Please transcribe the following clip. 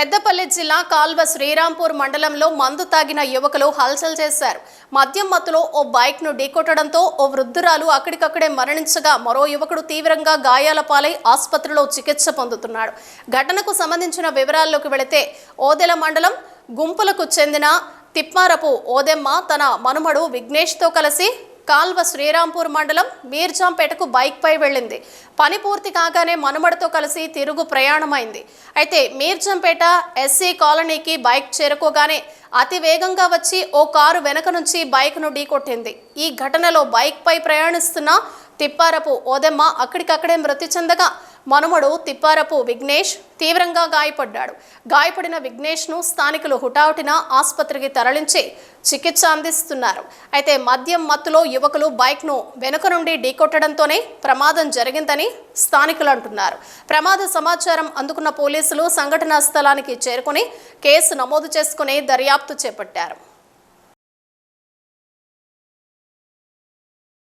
పెద్దపల్లి జిల్లా కాల్వ శ్రీరాంపూర్ మండలంలో మందు తాగిన యువకులు హల్చల్ చేశారు. మద్యం మత్తులో ఓ బైక్ను ఢీకొట్టడంతో ఓ వృద్ధురాలు అక్కడికక్కడే మరణించగా మరో యువకుడు తీవ్రంగా గాయాల పాలై ఆసుపత్రిలో చికిత్స పొందుతున్నాడు. ఘటనకు సంబంధించిన వివరాల్లోకి వెళితే ఓదెల మండలం గుంపులకు చెందిన తిప్మారపు ఓదెమ్మ తన మనుమడు విఘ్నేష్తో కలిసి కాల్వ శ్రీరాంపూర్ మండలం మీర్జాంపేటకు బైక్పై వెళ్ళింది. పని పూర్తి కాగానే మనుమడితో కలిసి తిరుగు ప్రయాణమైంది. అయితే మీర్జంపేట ఎస్సీ కాలనీకి బైక్ చేరుకోగానే అతి వేగంగా వచ్చి ఓ కారు వెనక నుంచి బైక్ను ఢీకొట్టింది. ఈ ఘటనలో బైక్పై ప్రయాణిస్తున్న తిప్పారపు ఓదెమ్మ అక్కడికక్కడే మృతి చెందగా మనుమడు తిప్పారపు విఘ్నేష్ తీవ్రంగా గాయపడ్డాడు. గాయపడిన విఘ్నేష్ను స్థానికులు హుటాహుటిన ఆసుపత్రికి తరలించి చికిత్స అందిస్తున్నారు. అయితే మద్యం మత్తులో యువకులు బైక్ను వెనుక నుండి ఢీకొట్టడంతోనే ప్రమాదం జరిగిందని స్థానికులు అంటున్నారు. ప్రమాద సమాచారం అందుకున్న పోలీసులు సంఘటనా స్థలానికి చేరుకుని కేసు నమోదు చేసుకుని దర్యాప్తు చేపట్టారు.